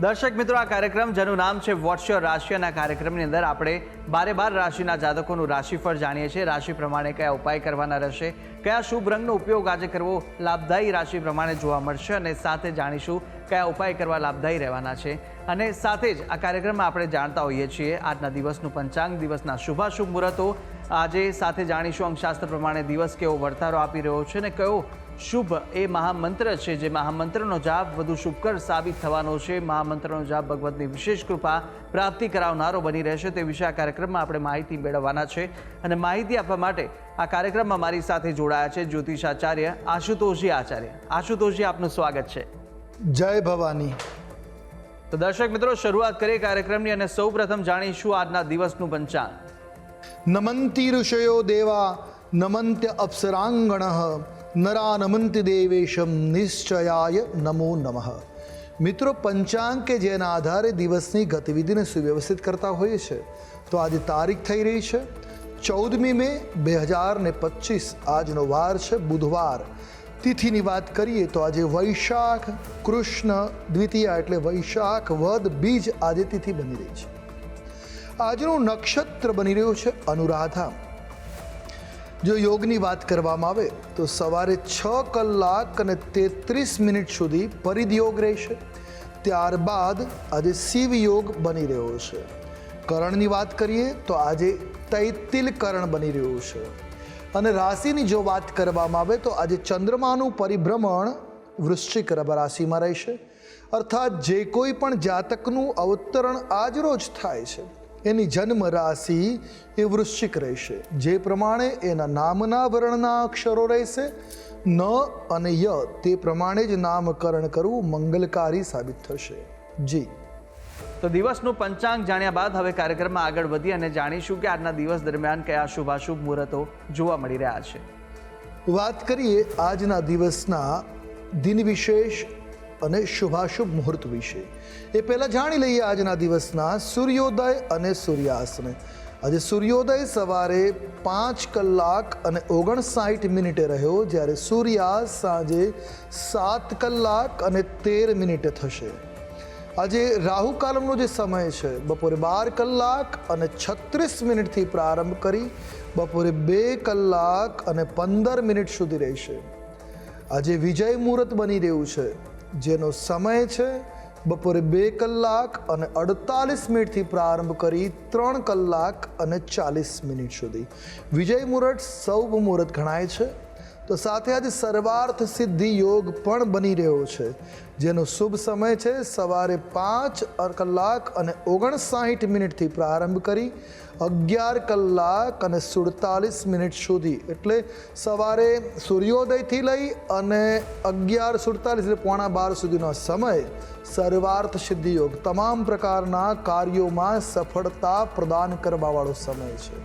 દર્શક મિત્રો, આ કાર્યક્રમ, જેનું નામ છે વોટ્સ યોર રાશિના કાર્યક્રમની અંદર આપણે બારે બાર રાશિના જાતકોનું રાશિફળ જાણીએ છીએ. રાશિ પ્રમાણે કયા ઉપાય કરવાના રહેશે, કયા શુભ રંગનો ઉપયોગ આજે કરવો લાભદાયી રાશિ પ્રમાણે જોવા મળશે, અને સાથે જાણીશું કયા ઉપાય કરવા લાભદાયી રહેવાના છે. અને સાથે જ આ કાર્યક્રમમાં આપણે જાણતા હોઈએ છીએ આજના દિવસનું પંચાંગ, દિવસના શુભાશુભ મુહૂર્તો. આજે સાથે જાણીશું અંકશાસ્ત્ર પ્રમાણે દિવસ કેવો વર્તારો આપી રહ્યો છે અને કયો શુભ એ મહામંત્ર છે જે મહામંત્રનો જાપ વધુ શુભકર સાબિત થવાનો છે. મહામંત્રનો જાપ ભગવતની વિશેષ કૃપા પ્રાપ્તિ કરાવનારો બની રહેશે તે વિશે આ કાર્યક્રમમાં આપણે માહિતી મેળવવાના છે અને માહિતી આપવા માટે આ કાર્યક્રમમાં મારી સાથે જોડાયા છે જ્યોતિષ આચાર્ય આશુતોષજી આચાર્ય. આશુતોષજી, આપનું સ્વાગત છે. જય ભવાની. તો દર્શક મિત્રો, શરૂઆત કરીએ કાર્યક્રમની અને સૌ પ્રથમ જાણીશું આજના દિવસનું પંચાંગ. નમંતી ઋષયો દેવા, નમંત્ય અપ્સરાંગણ, નરા નમંતિ દેવેશમ નિશ્ચયાય નમો નમઃ. મિત્રો, પંચાંગ કે જેના આધારે દિવસની ગતિવિધિને સુવ્યવસ્થિત કરતા હોઈએ છે. તો આજે તારીખ થઈ રહી છે. ચૌદમી મે બે હજાર ને પચીસ, આજનો વાર છે બુધવાર. તિથિની વાત કરીએ તો આજે વૈશાખ કૃષ્ણ દ્વિતીયા એટલે વૈશાખ વદ બીજ આજે તિથિ બની રહી છે. આજનું નક્ષત્ર બની રહ્યું છે અનુરાધા જો યોગની વાત કરવામાં આવે તો સવારે છ કલાક અને તેત્રીસ મિનિટ સુધી પરિદ યોગ રહેશે. ત્યારબાદ આજે શિવ યોગ બની રહ્યો છે. કરણની વાત કરીએ તો આજે તૈતિલ કરણ બની રહ્યું છે. અને રાશિની જો વાત કરવામાં આવે તો આજે ચંદ્રમાનું પરિભ્રમણ વૃશ્ચિક રાશિમાં રહેશે. અર્થાત જે કોઈ પણ જાતકનું અવતરણ આજરોજ થાય છે, એની જન્મ રાશિ એ વૃશ્ચિક રહેશે. જે પ્રમાણે એના નામના વર્ણના અક્ષરો રહેશે, ન અને ય તે પ્રમાણે જ નામકરણ કરવું મંગલકારી સાબિત થશે. જી. તો દિવસનું પંચાંગ જાણ્યા બાદ હવે કાર્યક્રમમાં આગળ વધી અને જાણીશું કે આજના દિવસ દરમિયાન કયા શુભાશુભ મુહૂર્તો જોવા મળી રહ્યા છે. વાત કરીએ આજના દિવસના દિન વિશેષ અને શુભાશુભ મુહૂર્ત વિશે. એ પહેલાં જાણી લઈએ આજના દિવસના સૂર્યોદય અને સૂર્યાસ્તને. આજે સૂર્યોદય સવારે પાંચ કલાક અને ઓગણસાઠ મિનિટે રહ્યો જ્યારે સૂર્યાસ્ત સાંજે સાત કલાક અને તેર મિનિટે થશે. આજે રાહુ કાલમનો જે સમય છે, બપોરે બાર કલાક અને છત્રીસ મિનિટથી પ્રારંભ કરી બપોરે બે કલાક અને પંદર મિનિટ સુધી રહેશે. આજે વિજય મુહૂર્ત બની રહ્યું છે, જેનો સમય છે, બપોરે બે કલાક અને અડતાલીસ મિનિટથી પ્રારંભ કરી ત્રણ કલાક અને ચાલીસ મિનિટ સુધી. વિજય મુહૂર્ત સૌ મુહૂર્ત ગણાય છે તો સાથે આજે સર્વાર્થ સિદ્ધિ યોગ પણ બની રહ્યો છે. જેનો શુભ સમય છે સવારે પાંચ કલાક અને ઓગણસાઠ મિનિટથી પ્રારંભ કરી અગિયાર કલાક અને સુડતાલીસ મિનિટ સુધી. એટલે સવારે સૂર્યોદયથી લઈ અને અગિયાર સુડતાલીસ એટલે પોણા બાર સુધીનો સમય સર્વાર્થ સિદ્ધિ યોગ. તમામ પ્રકારના કાર્યોમાં સફળતા પ્રદાન કરવાવાળો સમય છે.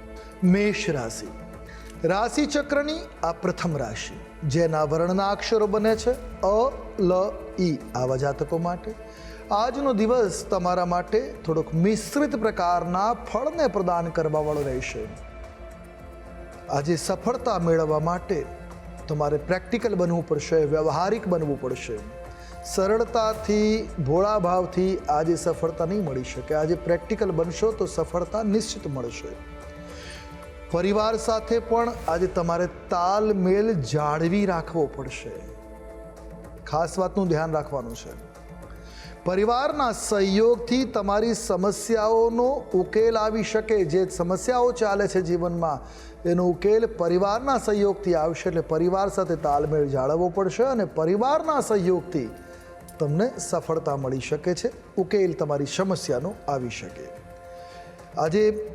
મેષ રાશિ. રાશિ ચક્રની આ પ્રથમ રાશિ, જેના વર્ણના અક્ષરો બને છે અ, લ ઈ આવા જાતકો માટે. આજનો દિવસ તમારા માટે થોડોક મિશ્રિત પ્રકારના ફળને પ્રદાન કરવાવાળો રહેશે. આજે સફળતા મેળવવા માટે તમારે પ્રેક્ટિકલ બનવું પડશે, વ્યવહારિક બનવું પડશે. સરળતાથી ભોળા ભાવથી આજે સફળતા નહીં મળી શકે. આજે પ્રેક્ટિકલ બનશો તો સફળતા નિશ્ચિત મળશે. પરિવાર સાથે પણ આજે તમારે તાલમેલ જાળવી રાખવો પડશે. ખાસ વાતનું ધ્યાન રાખવાનું છે. પરિવારના સહયોગથી તમારી સમસ્યાઓનો ઉકેલ આવી શકે. જે સમસ્યાઓ ચાલે છે જીવનમાં, એનો ઉકેલ પરિવારના સહયોગથી આવશે. એટલે પરિવાર સાથે તાલમેળ જાળવવો પડશે અને પરિવારના સહયોગથી તમને સફળતા મળી શકે છે. ઉકેલ તમારી સમસ્યાનો આવી શકે. આજે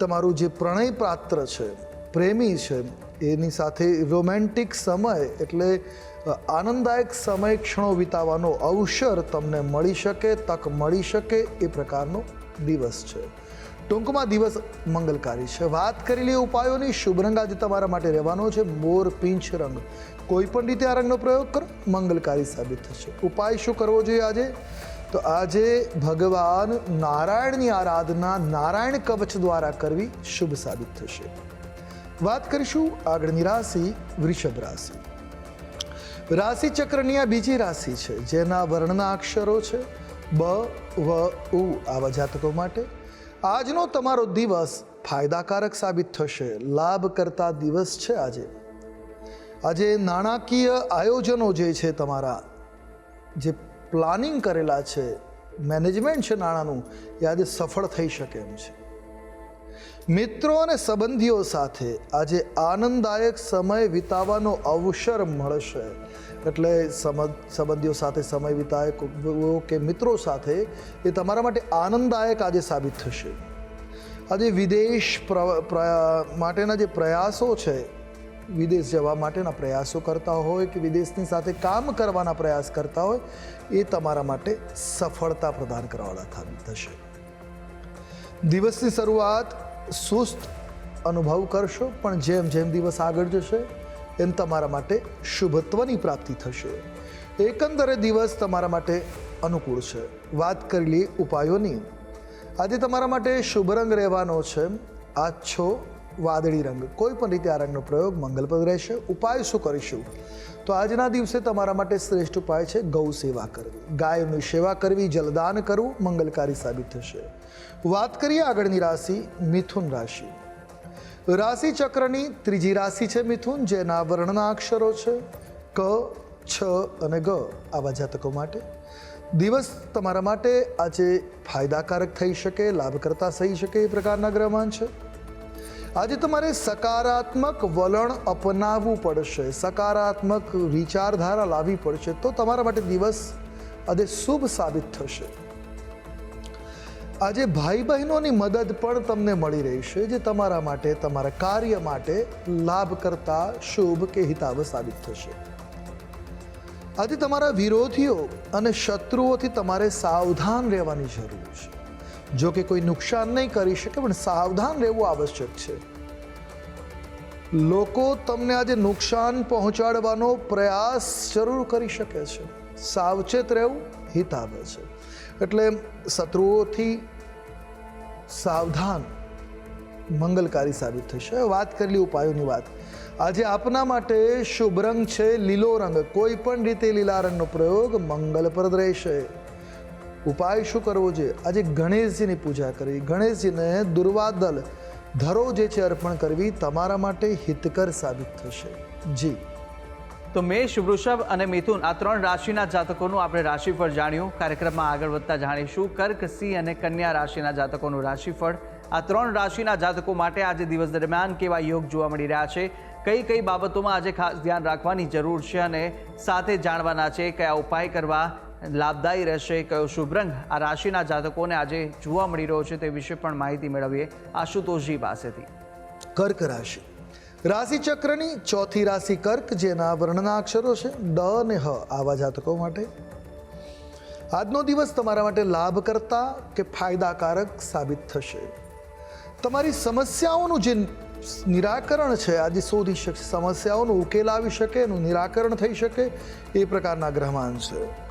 તમારું જે પ્રણય પાત્ર છે, પ્રેમી છે, એની સાથે રોમેન્ટિક સમય એટલે આનંદદાયક સમય ક્ષણો વિતાવવાનો અવસર તમને મળી શકે, તક મળી શકે એ પ્રકારનો દિવસ છે. ટૂંકમાં દિવસ મંગલકારી છે. વાત કરેલી ઉપાયોની, શુભ રંગ આજે તમારા માટે રહેવાનો છે. મોર પીંછ રંગ. કોઈ પણ રીતે આ રંગનો પ્રયોગ કરો. મંગલકારી સાબિત થશે. ઉપાય શું કરવો જોઈએ આજે? તો આજે ભગવાન નારાયણની આરાધના નારાયણ કવચ દ્વારા કરવી શુભ સાબિત થશે. વાત કરીશું આગળની રાશિ વૃષભ રાશિ. રાશિ ચક્રની આ બીજી રાશિ છે, જેના વર્ણના અક્ષરો છે, બ, વ, ઉ આવા જાતકો માટે. આજનો તમારો દિવસ ફાયદાકારક સાબિત થશે લાભ કરતા દિવસ છે આજે. આજે નાણાકીય આયોજનો જે છે તમારા, જે પ્લાનિંગ કરેલા છે, મેનેજમેન્ટ છે નાણાંનું, એ આજે સફળ થઈ શકે એમ છે. મિત્રો અને સંબંધીઓ સાથે આજે આનંદદાયક સમય વિતાવવાનો અવસર મળશે. એટલે સંબંધીઓ સાથે સમય વિતાવો કે મિત્રો સાથે, એ તમારા માટે આનંદદાયક આજે સાબિત થશે. આજે વિદેશ પ્ર- માટેના જે પ્રયાસો છે વિદેશ જવા માટેના પ્રયાસો કરતા હોય કે વિદેશની સાથે કામ કરવાના પ્રયાસ કરતા હોય, એ તમારા માટે સફળતા પ્રદાન કરવાવાળા થશે. દિવસની શરૂઆત સુસ્ત અનુભવ કરશો, પણ જેમ જેમ દિવસ આગળ જશે, એમ તમારા માટે શુભત્વની પ્રાપ્તિ થશે. એકંદરે દિવસ તમારા માટે અનુકૂળ છે. વાત કરી લઈએ ઉપાયોની. આજે તમારા માટે શુભ રંગ રહેવાનો છે. આછો વાદળી રંગ. કોઈ પણ રીતે આ રંગનો પ્રયોગ મંગલપ્રદ રહેશે. ઉપાય શું કરીશું? તો આજના દિવસે તમારા માટે શ્રેષ્ઠ ઉપાય છે ગૌ સેવા કરવી. ગાયની સેવા કરવી, જલદાન કરવું મંગલકારી સાબિત થશે. વાત કરીએ આગળની રાશિ, મિથુન રાશિ. રાશિ ચક્રની ત્રીજી રાશિ છે મિથુન, જેના વર્ણના અક્ષરો છે ક, છ અને ગ આવા જાતકો માટે. દિવસ તમારા માટે આજે ફાયદાકારક થઈ શકે, લાભકર્તા થઈ શકે એ પ્રકારના ગ્રહમાન છે. આજે તમારે સકારાત્મક વલણ અપનાવવું પડશે. સકારાત્મક વિચારધારા લાવવી પડશે તો તમારા માટે દિવસ આજે શુભ સાબિત થશે. આજે ભાઈ બહેનોની મદદ પણ તમને મળી રહી છે જે તમારા માટે, તમારા કાર્ય માટે લાભ કરતા શુભ કે હિતાવ સાબિત થશે. આજે તમારા વિરોધીઓ અને શત્રુઓથી તમારે સાવધાન રહેવાની જરૂર છે. જો કે કોઈ નુકસાન નહીં કરી શકે, પણ સાવધાન રહેવું આવશ્યક છે. લોકો તમને આજે નુકસાન પહોંચાડવાનો પ્રયાસ જરૂર કરી શકે છે. સાવચેત રહેવું હિત આવે છે. એટલે શત્રુઓથી સાવધાન મંગલકારી સાબિત થશે. વાત કરેલી ઉપાયોની વાત. આજે આપના માટે શુભ રંગ છે લીલો રંગ. કોઈ પણ રીતે લીલા રંગનો પ્રયોગ મંગલપ્રદ રહેશે. ઉપાય શું કરવો જોઈએ આજે ગણેશજીની પૂજા કરવી ગણેશજીને દુર્વાદલ ધરો જે છે અર્પણ કરવી તમારા માટે હિતકર સાબિત થશે. જી. તો મેષ, વૃષભ અને મિથુન આ ત્રણ રાશિના જાતકોનું આપણે રાશિફળ જાણ્યું. કાર્યક્રમમાં આગળ વધતા જાણીશું. કર્ક, સિંહ અને કન્યા રાશિના જાતકોનું રાશિફળ. આ ત્રણ રાશિના જાતકો માટે આજે દિવસ દરમિયાન કેવા યોગ જોવા મળી રહ્યા છે? કઈ કઈ બાબતોમાં આજે ખાસ ધ્યાન રાખવાની જરૂર છે અને સાથે જાણવાના છે કયા ઉપાય કરવા લાભદાયી રહેશે કયો શુભ રંગ? આ રાશિના જાતકોને આજે જોવા મળી રહ્યો છે તે વિશે પણ માહિતી મેળવીએ આશુતોષજી પાસેથી. કર્ક રાશિ. રાશિ ચક્રની ચોથી રાશિ કર્ક, જેના વર્ણના અક્ષરો છે ડ અને હ આવા જાતકો માટે. આજનો દિવસ તમારા માટે લાભકર્તા કે ફાયદાકારક સાબિત થશે. તમારી સમસ્યાઓનું જે નિરાકરણ છે, આજે શોધી શકશે. સમસ્યાઓનો ઉકેલ આવી શકે, એનું નિરાકરણ થઈ શકે, એ પ્રકારના ગ્રહમાન છે.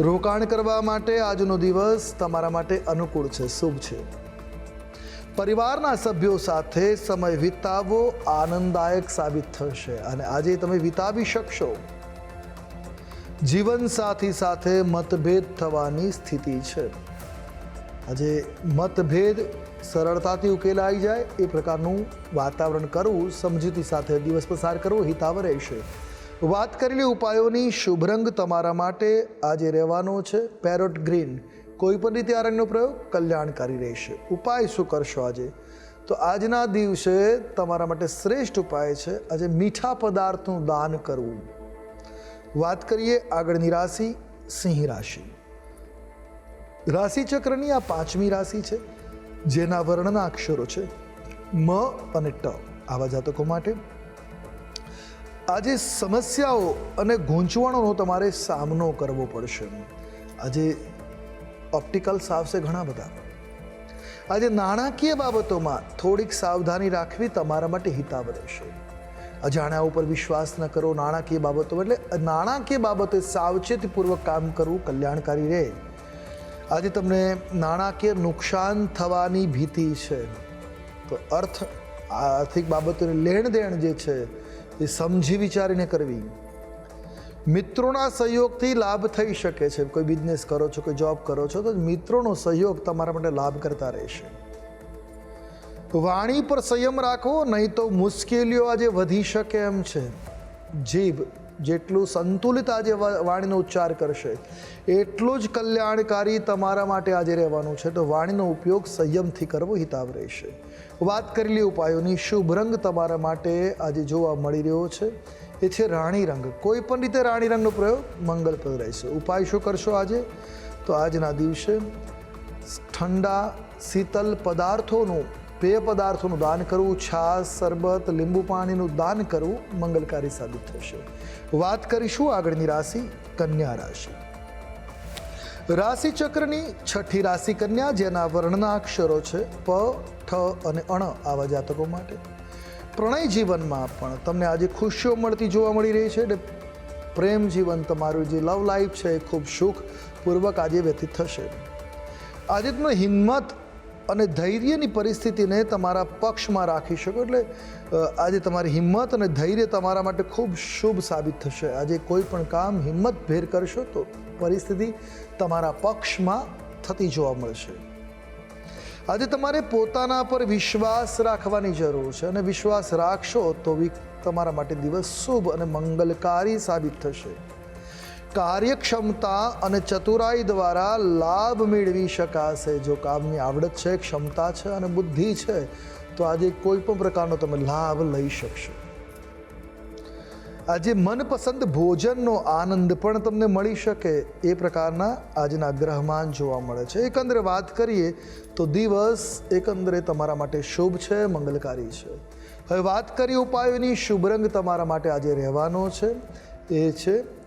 રોકાણ કરવા માટે આજનો દિવસ તમારા માટે અનુકૂળ છે, શુભ છે. પરિવારના સભ્યો સાથે સમય વિતાવવો આનંદદાયક સાબિત થશે અને આજે તમે વિતાવી શકશો. જીવનસાથી સાથે મતભેદ થવાની સ્થિતિ છે. આજે મતભેદ સરળતાથી ઉકેલાઈ જાય, એ પ્રકારનું વાતાવરણ કરવું, સમજૂતી સાથે દિવસ પસાર કરવો હિતાવ રહેશે. વાત કરેલી ઉપાયોની શુભ રંગ તમારા માટે આજે રહેવાનો છે. પેરોટ ગ્રીન કોઈ પણ રીતે આ રંગનો પ્રયોગ કલ્યાણકારી રહેશે. ઉપાય શું કરશો આજે? તો આજના દિવસે તમારા માટે શ્રેષ્ઠ ઉપાય છે આજે મીઠા પદાર્થનું દાન કરવું. વાત કરીએ આગળની રાશિ, સિંહ રાશિ. રાશિચક્રની આ પાંચમી રાશિ છે, જેના વર્ણના અક્ષરો છે, મ અને ટ. આવા જાતકો માટે આજે સમસ્યાઓ અને ગૂંચવણોનો તમારે સામનો કરવો પડશે. આજે ઓપ્ટિકલ્સ આવશે ઘણા બધા. આજે નાણાકીય બાબતોમાં થોડીક સાવધાની રાખવી તમારા માટે હિતાવ રહેશે. અજાણ્યા ઉપર વિશ્વાસ ન કરો નાણાકીય બાબતો એટલે નાણાકીય બાબતે સાવચેતીપૂર્વક કામ કરવું કલ્યાણકારી રહે. આજે તમને નાણાકીય નુકસાન થવાની ભીતિ છે. તો અર્થ આર્થિક બાબતોની લેણ દેણ જે છે એ સમજી વિચારીને કરવી. મિત્રોના સહયોગથી લાભ થઈ શકે છે. કોઈ બિઝનેસ કરો છો, કોઈ જોબ કરો છો, તો મિત્રોનો સહયોગ તમારા માટે લાભ કરતા રહેશે. વાણી પર સંયમ રાખવો નહીં તો મુશ્કેલીઓ આજે વધી શકે એમ છે. જીભ જેટલું સંતુલિત આજે વાણીનો ઉચ્ચાર કરશે, એટલું જ કલ્યાણકારી તમારા માટે આજે રહેવાનું છે. તો વાણીનો ઉપયોગ સંયમથી કરવો હિતાવ રહેશે. વાત કરેલી ઉપાયોની. શુભ રંગ તમારા માટે આજે જોવા મળી રહ્યો છે. એ છે રાણી રંગ. કોઈ પણ રીતે રાણી રંગનો પ્રયોગ મંગલપ્રદ રહેશે. ઉપાય શું કરશો આજે? તો આજના દિવસે ઠંડા શીતલ પદાર્થોનું, પેય પદાર્થોનું દાન કરવું, છાશ, શરબત, લીંબુ પાણીનું દાન કરવું મંગલકારી સાબિત થશે. વાત કરીશું આગળની રાશિ, કન્યા રાશિ. રાશિ ચક્રની છઠ્ઠી રાશિ કન્યા, જેના વર્ણના અક્ષરો છે પ, ઠ અને અણ આવા જાતકો માટે. પ્રણય જીવનમાં પણ તમને આજે ખુશીઓ મળતી જોવા મળી રહી છે, એટલે પ્રેમ જીવન તમારું જે લવ લાઈફ છે એ ખૂબ સુખપૂર્વક આજે વ્યતીત થશે. આજે તમે હિંમત અને ધૈર્યની પરિસ્થિતિને તમારા પક્ષમાં રાખી શકો. એટલે આજે તમારી હિંમત અને ધૈર્ય તમારા માટે ખૂબ શુભ સાબિત થશે. આજે કોઈ પણ કામ હિંમતભેર કરશો તો પરિસ્થિતિ તમારા પક્ષમાં થતી જોવા મળશે. આજે તમારે પોતાના પર વિશ્વાસ રાખવાની જરૂર છે અને વિશ્વાસ રાખશો તો તમારા માટે દિવસ શુભ અને મંગલકારી સાબિત થશે. કાર્યક્ષમતા અને ચતુરાઈ દ્વારા લાભ મેળવી શકાશે. જો કામની આવડત છે, ક્ષમતા છે અને બુદ્ધિ છે, તો આજે કોઈ પણ પ્રકારનો તમે લાભ લઈ શકશો. આજે મનપસંદ ભોજનનો આનંદ પણ તમને મળી શકે. એ પ્રકારના આજના ગ્રહમાન જોવા મળે છે. એકંદરે વાત કરીએ તો દિવસ એકંદરે તમારા માટે શુભ છે, મંગલકારી છે. હવે વાત કરીએ ઉપાયોની. શુભ રંગ તમારા માટે આજે રહેવાનો છે. એ છે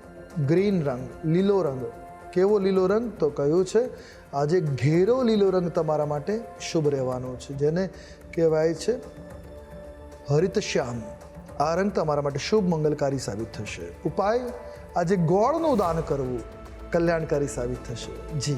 ગ્રીન રંગ, લીલો રંગ. કેવો લીલો રંગ? તો કયું છે, આજે ઘેરો લીલો રંગ તમારા માટે શુભ રહેવાનો છે, જેને કહેવાય છે હરિતશ્યામ. આ રંગ તમારા માટે શુભ, મંગલકારી સાબિત થશે. ઉપાય, આજે ગોળનું દાન કરવું કલ્યાણકારી સાબિત થશે. જી.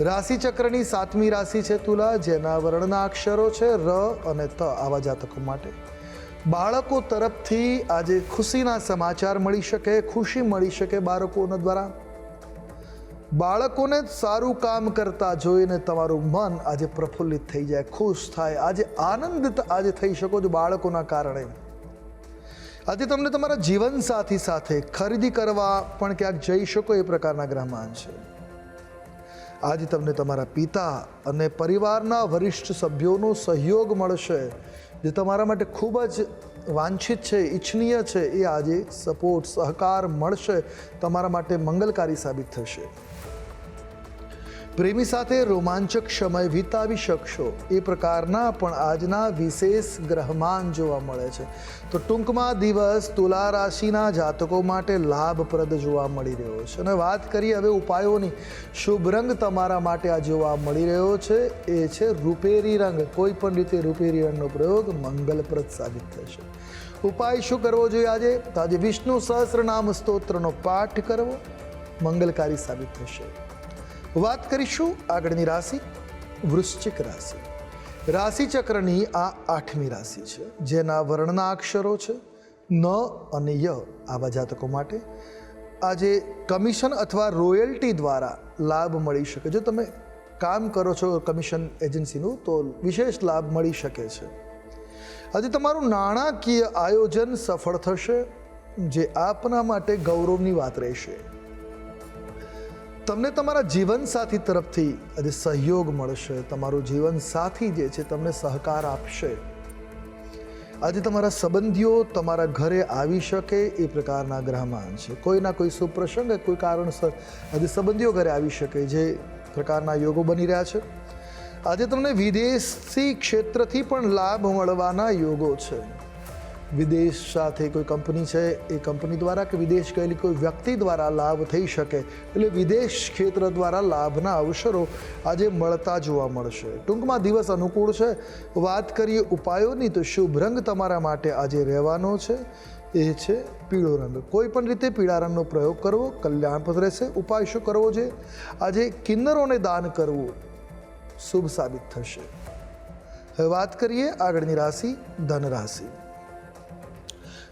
રાશિ ચક્રની સાતમી રાશિ છે તુલા, જેના વર્ણના અક્ષરો છે ર અને ત આવા જાતકો માટે. બાળકો તરફથી આજે ખુશીના સમાચાર મળી શકે, ખુશી મળી શકે બાળકોના દ્વારા. બાળકોને સારું કામ કરતા જોઈને તમારું મન આજે પ્રફુલ્લિત થઈ જાય, ખુશ થાય. આજે આનંદિત આજે થઈ શકો છો બાળકોના કારણે. આજે તમને તમારા જીવનસાથી સાથે ખરીદી કરવા પણ ક્યાંક જઈ શકો એ પ્રકારના ગ્રહમાન છે. આજે તમને તમારા પિતા અને પરિવારના વરિષ્ઠ સભ્યોનો સહયોગ મળશે, જે તમારા માટે ખૂબ જ વાંછિત છે, ઈચ્છનીય છે. એ આજે સપોર્ટ સહકાર મળશે, તમારા માટે મંગલકારી સાબિત થશે. પ્રેમી સાથે રોમાંચક સમય વિતાવી શકશો. એ પ્રકારના પણ આજના વિશેષ ગ્રહમાન જોવા મળે છે. તો ટૂંકમાં દિવસ તુલા રાશિના જાતકો માટે લાભપ્રદ જોવા મળી રહ્યો છે. અને વાત કરીએ હવે ઉપાયોની. શુભ રંગ તમારા માટે આ જોવા મળી રહ્યો છે. એ છે રૂપેરી રંગ. કોઈ પણ રીતે રૂપેરી રંગનો પ્રયોગ મંગલપ્રદ સાબિત થશે. ઉપાય શું કરવો જોઈએ આજે? આજે વિષ્ણુ સહસ્રનામ સ્તોત્રનો પાઠ કરવો. મંગલકારી સાબિત થશે. વાત કરીશું આગળની રાશિ, વૃશ્ચિક રાશિ. રાશિ ચક્રની આ આઠમી રાશિ છે, જેના વર્ણના અક્ષરો છે, ન અને ય આવા જાતકો માટે. આજે કમિશન અથવા રોયલ્ટી દ્વારા લાભ મળી શકે. જો તમે કામ કરો છો કમિશન એજન્સીનું, તો વિશેષ લાભ મળી શકે છે. આજે તમારું નાણાકીય આયોજન સફળ થશે, જે આપના માટે ગૌરવની વાત રહેશે. તમને તમારા જીવનસાથી તરફથી આજે સહયોગ મળશે. તમારો જીવનસાથી જે છે તમને સહકાર આપશે. આજે તમારા સંબંધીઓ તમારા ઘરે આવી શકે એ પ્રકારના ગ્રહમાન છે. કોઈના કોઈ સુપ્રસંગ, કોઈ કારણસર આજે સંબંધીઓ ઘરે આવી શકે જે પ્રકારના યોગો બની રહ્યા છે. આજે તમને વિદેશી ક્ષેત્રથી પણ લાભ મળવાના યોગો છે. વિદેશ સાથે કોઈ કંપની છે, એ કંપની દ્વારા કે વિદેશ ગયેલી કોઈ વ્યક્તિ દ્વારા લાભ થઈ શકે? એટલે વિદેશ ક્ષેત્ર દ્વારા લાભના અવસરો આજે મળતા જોવા મળશે. ટૂંકમાં દિવસ અનુકૂળ છે. વાત કરીએ ઉપાયોની, તો શુભ રંગ તમારા માટે આજે રહેવાનો છે. એ છે પીળો રંગ. કોઈ પણ રીતે પીળા રંગનો પ્રયોગ કરવો કલ્યાણપ્રદ રહેશે. ઉપાય શું કરવો જોઈએ આજે કિન્નરોને દાન કરવું શુભ સાબિત થશે. હવે વાત કરીએ આગળની રાશિ ધન રાશિ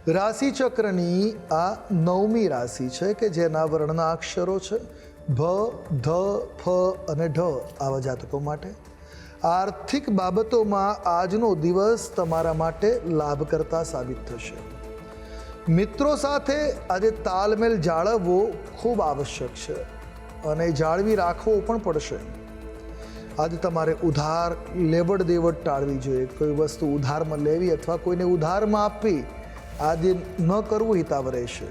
રાશિ ચક્રની આ નવમી રાશિ છે કે જેના વર્ણના અક્ષરો છે ભ, ધ, ફ અને ઢ આવા જાતકો માટે. આર્થિક બાબતોમાં આજનો દિવસ તમારા માટે લાભકર્તા સાબિત થશે. મિત્રો સાથે આજે તાલમેલ જાળવવો ખૂબ આવશ્યક છે અને જાળવી રાખવો પણ પડશે. આજે તમારે ઉધાર લેવડ દેવડ ટાળવી જોઈએ. કોઈ વસ્તુ ઉધારમાં લેવી અથવા કોઈને ઉધારમાં આપવી આજે ન કરવું હિતાવ રહેશે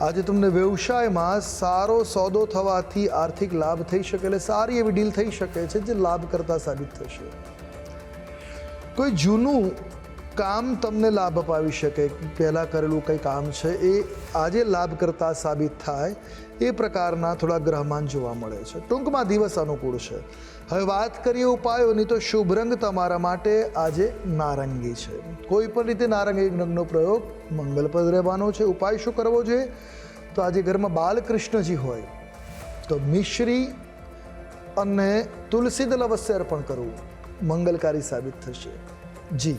આજે તમને વ્યવસાયમાં સારો સોદો થવાથી આર્થિક લાભ થઈ શકે એટલે સારી એવી ડીલ થઈ શકે છે જે લાભ કરતા સાબિત થશે. કોઈ જૂનું કામ તમને લાભ અપાવી શકે, પહેલાં કરેલું કંઈ કામ છે એ આજે લાભ કરતા સાબિત થાય એ પ્રકારના થોડા ગ્રહમાન જોવા મળે છે. ટૂંકમાં દિવસ અનુકૂળ છે. હવે વાત કરીએ ઉપાયોની, તો શુભ રંગ તમારા માટે આજે નારંગી છે. કોઈ પણ રીતે નારંગી રંગનો પ્રયોગ મંગલપ્રદ રહેવાનો છે. ઉપાય શું કરવો જોઈએ તો આજે ઘરમાં બાલકૃષ્ણજી હોય, તો મિશ્રી અને તુલસી દલ અવશ્ય અર્પણ કરવું મંગલકારી સાબિત થશે. જી.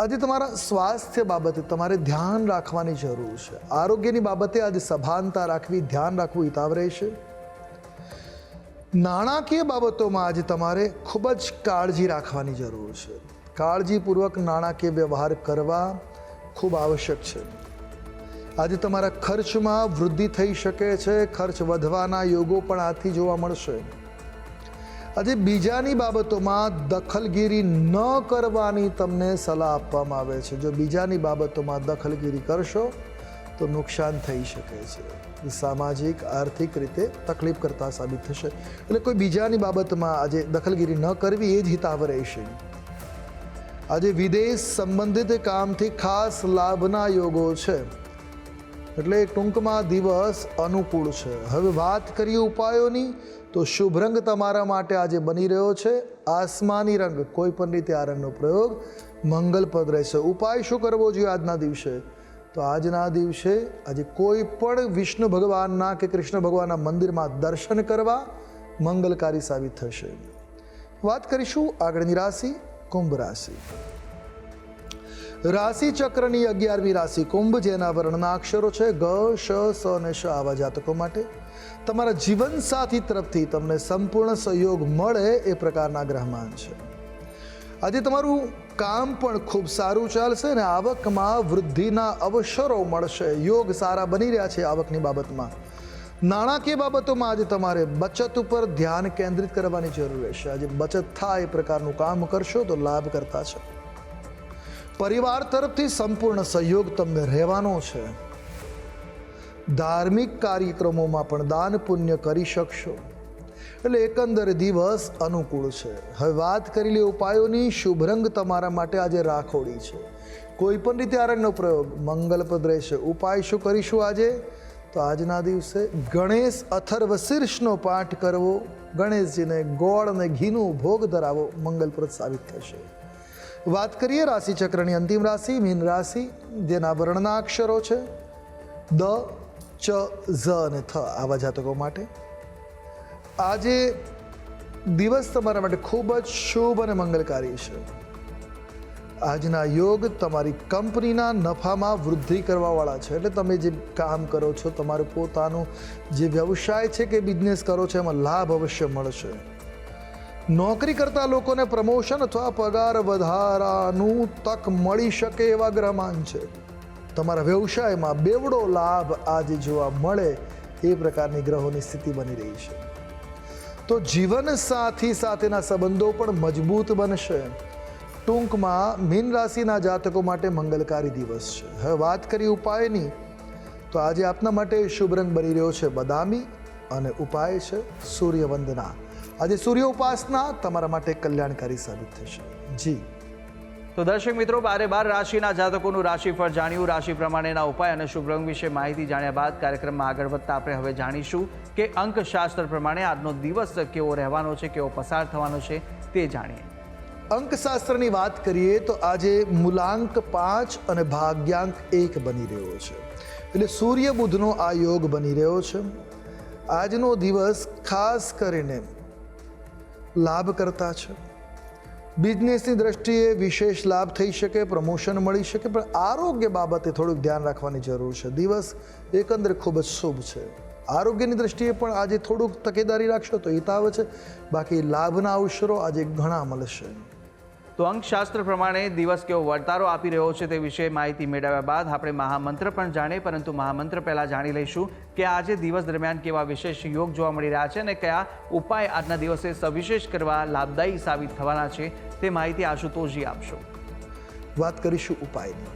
આજે તમારા સ્વાસ્થ્ય બાબતે તમારે ધ્યાન રાખવાની જરૂર છે. આરોગ્યની બાબતે આજે સભાનતા રાખવી, ધ્યાન રાખવું હિતાવ રહેશે નાણાકીય બાબતોમાં આજે તમારે ખૂબ જ કાળજી રાખવાની જરૂર છે. કાળજીપૂર્વક નાણાકીય વ્યવહાર કરવા ખૂબ આવશ્યક છે. આજે તમારા ખર્ચમાં વૃદ્ધિ થઈ શકે છે, ખર્ચ વધવાના યોગો પણ આથી જોવા મળશે. આજે બીજાની બાબતોમાં દખલગીરી ન કરવાની તમને સલાહ આપવામાં આવે છે. જો બીજાની બાબતોમાં દખલગીરી કરશો, તો નુકસાન થઈ શકે છે. સામાજિક, આર્થિક રીતે તકલીફ કરતા સાબિત થશે. એટલે કોઈ બીજાની બાબતમાં આજે દખલગીરી ન કરવી, એ જ હિતાવ રહેશે. આજે વિદેશ સંબંધિત કામથી ખાસ લાભના યોગો છે. એટલે ટૂંકમાં દિવસ અનુકૂળ છે. હવે વાત કરીએ ઉપાયોની. તો શુભ રંગ તમારા માટે આજે બની રહ્યો છે. આસમાની રંગ કોઈ પણ રીતે આ રંગનો પ્રયોગ મંગલપદ રહેશે. ઉપાય શું કરવો જોઈએ આજના દિવસે? તો આજના દિવસે આજે કોઈ પણ વિષ્ણુ ભગવાનના કે કૃષ્ણ ભગવાનના મંદિરમાં દર્શન કરવા મંગલકારી સાબિત થશે. વાત કરીશું આગળની રાશિ, કુંભ રાશિ. રાશિ ચક્રની અગિયારમી રાશિ કુંભ, જેના વર્ણના અક્ષરો છે ગ, શ, સ અને શ આવા જાતકો માટે. તમારા જીવનસાથી તરફથી તમને સંપૂર્ણ સહયોગ મળે એ પ્રકારના ગ્રહમાન છે. આજે તમારું કામ પણ ખૂબ સારું ચાલશે અને આવકમાં વૃદ્ધિના અવસરો મળશે. યોગ સારા બની રહ્યા છે આવકની બાબતમાં. નાણાકીય બાબતોમાં આજે તમારે બચત ઉપર ધ્યાન કેન્દ્રિત કરવાની જરૂર રહેશે. આજે બચત થાય એ પ્રકારનું કામ કરશો તો લાભ કરતા છે. પરિવાર તરફથી સંપૂર્ણ સહયોગ તમને રહેવાનો છે. ધાર્મિક કાર્યક્રમોમાં પણ દાન પુણ્ય કરી શકશો. એટલે એકંદર દિવસ અનુકૂળ છે. હવે વાત કરી લે ઉપાયોની, શુભ રંગ તમારા માટે આજે રાખોડી છે. કોઈ પણ રીતે આરણનો પ્રયોગ મંગલપ્રદ રહેશે. ઉપાય શું કરીશું આજે? તો આજના દિવસે ગણેશ અથર્વ શીર્ષનો પાઠ કરવો. ગણેશજીને ગોળ અને ઘીનું ભોગ ધરાવો. મંગલપ્રદ સાબિત થશે. વાત કરીએ રાશિ ચક્રની અંતિમ રાશિ, મીન રાશિ. જેના વર્ણના અક્ષરો છે. દ ચ ઝ અને થ આવા જાતકો માટે. આજે દિવસ તમારા માટે ખૂબ જ શુભ અને મંગલકારી છે. આજના યોગ તમારી કંપનીના નફામાં વૃદ્ધિ કરવાવાળા છે. એટલે તમે જે કામ કરો છો, તમારું પોતાનું જે વ્યવસાય છે કે બિઝનેસ કરો છો, એમાં લાભ અવશ્ય મળશે. નોકરી કરતા લોકોને પ્રમોશન અથવા પગાર વધારાનું તક મળી શકે એવા ગ્રહમાન છે. તમારા વ્યવસાયમાં બેવડો લાભ આજે જોવા મળે એ પ્રકારની ગ્રહોની સ્થિતિ બની રહી છે. તો જીવન સાથી સાથેના સંબંધો પણ મજબૂત બનશે. ટૂંકમાં મીન રાશિના જાતકો માટે મંગલકારી દિવસ છે. હવે વાત કરી ઉપાયની. તો આજે આપના માટે શુભ રંગ બની રહ્યો છે બદામી અને ઉપાય છે સૂર્યવંદના. આજે સૂર્ય ઉપાસના તમારા માટે કલ્યાણકારી સાબિત થશે. જી. તો દર્શક મિત્રો, બારે બાર રાશિના જાતકોનું રાશિફળ જાણ્યું. રાશિ પ્રમાણેના ઉપાય અને શુભ રંગ વિશે માહિતી જાણ્યા બાદ કાર્યક્રમમાં આગળ વધતા આપણે હવે જાણીશું કે અંકશાસ્ત્ર પ્રમાણે આજનો દિવસ કેવો રહેવાનો છે, કેવો પસાર થવાનો છે તે જાણીએ. અંકશાસ્ત્રની વાત કરીએ તો આજે મૂલાંક પાંચ અને ભાગ્યાંક એક બની રહ્યો છે. એટલે સૂર્ય બુધનો આ યોગ બની રહ્યો છે. આજનો દિવસ ખાસ કરીને લાભ કરતા છે. બિઝનેસની દ્રષ્ટિએ વિશેષ લાભ થઈ શકે, પ્રમોશન મળી શકે, પણ આરોગ્ય બાબતે થોડુંક ધ્યાન રાખવાની જરૂર છે. દિવસ એકંદરે ખૂબ જ શુભ છે. આરોગ્યની દ્રષ્ટિએ પણ આજે થોડુંક તકેદારી રાખશો તો હિતાવ છે. બાકી લાભના અવસરો આજે ઘણા મળશે. તો અંકશાસ્ત્ર પ્રમાણે દિવસ કેવો વર્તારો આપી રહ્યો છે તે વિશે માહિતી મેળવ્યા બાદ આપણે મહામંત્ર પણ જાણીએ, પરંતુ મહામંત્ર પહેલાં જાણી લઈશું કે આજે દિવસ દરમિયાન કેવા વિશેષ યોગ જોવા મળી રહ્યા છે અને કયા ઉપાય આજના દિવસે સવિશેષ કરવા લાભદાયી સાબિત થવાના છે તે માહિતી આશુતોષજી આપશો. વાત કરીશું ઉપાયની.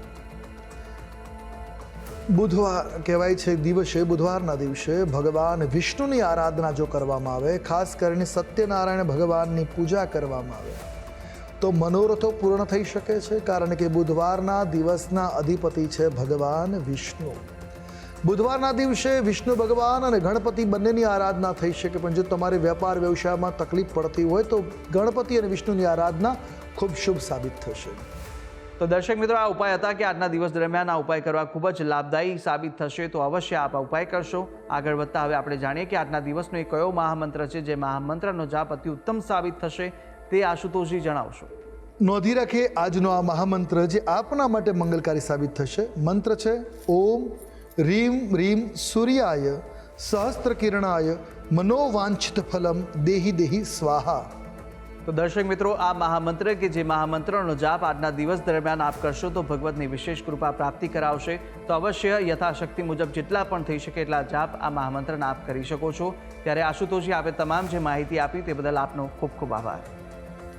બુધવાર કહેવાય છે દિવસે, બુધવારના દિવસે ભગવાન વિષ્ણુની આરાધના જો કરવામાં આવે, ખાસ કરીને સત્યનારાયણ ભગવાનની પૂજા કરવામાં આવે. તો મનોરથો પૂર્ણ થઈ શકે છે કારણ કે બુધવારના દિવસના અધિપતિ છે ભગવાન વિષ્ણુ. બુધવારના દિવસે વિષ્ણુ ભગવાન અને ગણપતિ બંનેની આરાધના થઈ શકે, પણ જો તમારે વેપાર વ્યવસાયમાં તકલીફ પડતી હોય તો ગણપતિ અને વિષ્ણુની આરાધના ખૂબ શુભ સાબિત થશે. તો દર્શક મિત્રો, આ ઉપાય હતા કે આજના દિવસ દરમિયાન આ ઉપાય કરવા ખૂબ જ લાભદાયી સાબિત થશે, તો અવશ્ય આપ ઉપાય કરશો. આગળ વધતા હવે આપણે જાણીએ કે આજના દિવસનો એ કયો મહામંત્ર છે, જે મહામંત્રનો જાપ અતિ ઉત્તમ સાબિત થશે. તે આશુતોષજી જણાવશો. નોંધી રાખીએ આજનો આ મહામંત્ર જે આપના માટે મંગલકારી સાબિત થશે. મંત્ર છે ઓમ રીમ રીમ સૂર્યાય સહસ્ત્ર કિરણાય મનોવાંછિત ફલમ દેહી દેહી સ્વાહા. તો દર્શક મિત્રો આ મહામંત્ર કે જે મહામંત્રનો જાપ આજના દિવસ દરમિયાન આપ કરશો તો ભગવતની વિશેષ કૃપા પ્રાપ્તિ કરાવશે. તો અવશ્ય યથાશક્તિ મુજબ જેટલા પણ થઈ શકે એટલા જાપ આ મહામંત્રના આપ કરી શકો છો. ત્યારે આશુતોષજી આપે તમામ જે માહિતી આપી તે બદલ આપનો ખૂબ ખૂબ આભાર.